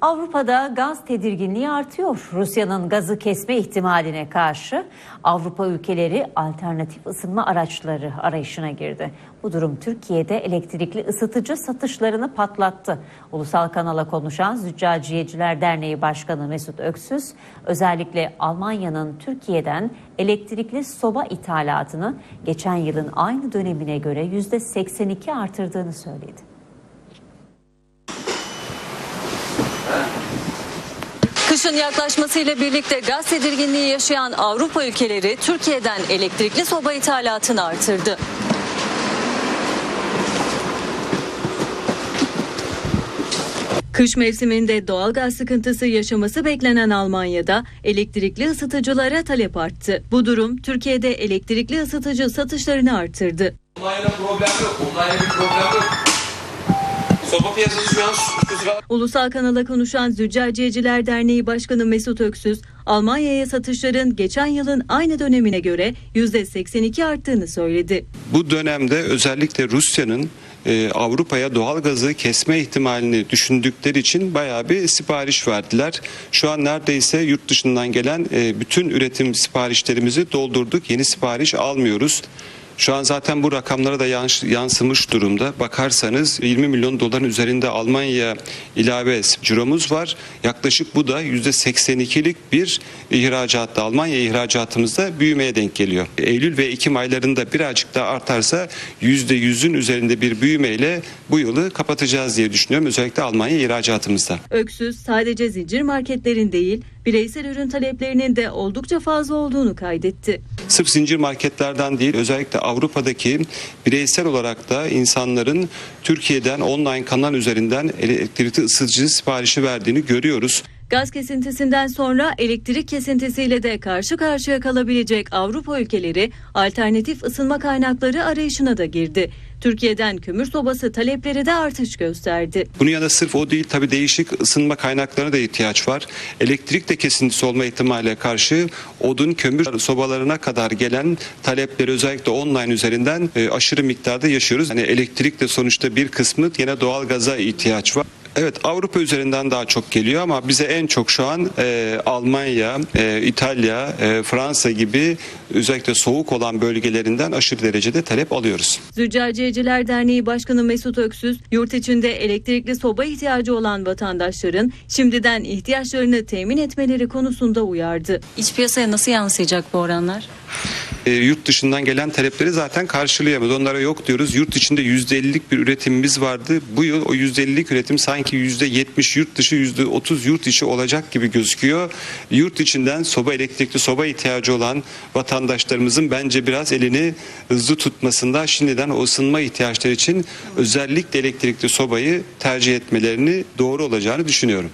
Avrupa'da gaz tedirginliği artıyor. Rusya'nın gazı kesme ihtimaline karşı Avrupa ülkeleri alternatif ısınma araçları arayışına girdi. Bu durum Türkiye'de elektrikli ısıtıcı satışlarını patlattı. Ulusal kanala konuşan Züccaciyeciler Derneği Başkanı Mesut Öksüz, özellikle Almanya'nın Türkiye'den elektrikli soba ithalatını geçen yılın aynı dönemine göre %82 artırdığını söyledi. Kışın yaklaşmasıyla birlikte gaz tedirginliği yaşayan Avrupa ülkeleri Türkiye'den elektrikli soba ithalatını artırdı. Kış mevsiminde doğal gaz sıkıntısı yaşaması beklenen Almanya'da elektrikli ısıtıcılara talep arttı. Bu durum Türkiye'de elektrikli ısıtıcı satışlarını artırdı. Online'da problem yok. Online'da bir problem yok. Soba piyasası şu an kusura Ulusal kanala konuşan Züccaciyeciler Derneği Başkanı Mesut Öksüz, Almanya'ya satışların geçen yılın aynı dönemine göre %82 arttığını söyledi. Bu dönemde özellikle Rusya'nın e, Avrupa'ya doğal gazı kesme ihtimalini düşündükleri için bayağı bir sipariş verdiler. Şu an neredeyse yurt dışından gelen e, bütün üretim siparişlerimizi doldurduk. Yeni sipariş almıyoruz. Şu an zaten bu rakamlara da yans- yansımış durumda. Bakarsanız 20 milyon doların üzerinde Almanya ilave ciromuz var. Yaklaşık bu da %82'lik bir ihracatta Almanya ihracatımızda büyümeye denk geliyor. Eylül ve Ekim aylarında birazcık daha artarsa %100'ün üzerinde bir büyümeyle bu yılı kapatacağız diye düşünüyorum. Özellikle Almanya ihracatımızda. Öksüz sadece zincir marketlerin değil, bireysel ürün taleplerinin de oldukça fazla olduğunu kaydetti. Sırf zincir marketlerden değil özellikle Avrupa'daki bireysel olarak da insanların Türkiye'den online kanal üzerinden elektrikli ısıtıcı siparişi verdiğini görüyoruz. Gaz kesintisinden sonra elektrik kesintisiyle de karşı karşıya kalabilecek Avrupa ülkeleri alternatif ısınma kaynakları arayışına da girdi. Türkiye'den kömür sobası talepleri de artış gösterdi. Bunun yanında sırf o değil tabii değişik ısınma kaynaklarına da ihtiyaç var. Elektrik de kesintisi olma ihtimaline karşı odun kömür sobalarına kadar gelen talepleri özellikle online üzerinden e, aşırı miktarda yaşıyoruz. Hani elektrik de sonuçta bir kısmı yine doğal gaza ihtiyaç var. Evet Avrupa üzerinden daha çok geliyor ama bize en çok şu an e, Almanya, e, İtalya, e, Fransa gibi özellikle soğuk olan bölgelerinden aşırı derecede talep alıyoruz. Züccaciyeciler Derneği Başkanı Mesut Öksüz, yurt içinde elektrikli soba ihtiyacı olan vatandaşların şimdiden ihtiyaçlarını temin etmeleri konusunda uyardı. İç piyasaya nasıl yansıyacak bu oranlar? E, yurt dışından gelen talepleri zaten karşılayamaz. Onlara yok diyoruz. Yurt içinde %50'lik bir üretimimiz vardı. Bu yıl o %50'lik üretim sanki %70 yurt dışı %30 yurt içi olacak gibi gözüküyor. Yurt içinden soba elektrikli soba ihtiyacı olan vatandaşlarımızın bence biraz elini hızlı tutmasında şimdiden o ısınma ihtiyaçları için özellikle elektrikli sobayı tercih etmelerini doğru olacağını düşünüyorum.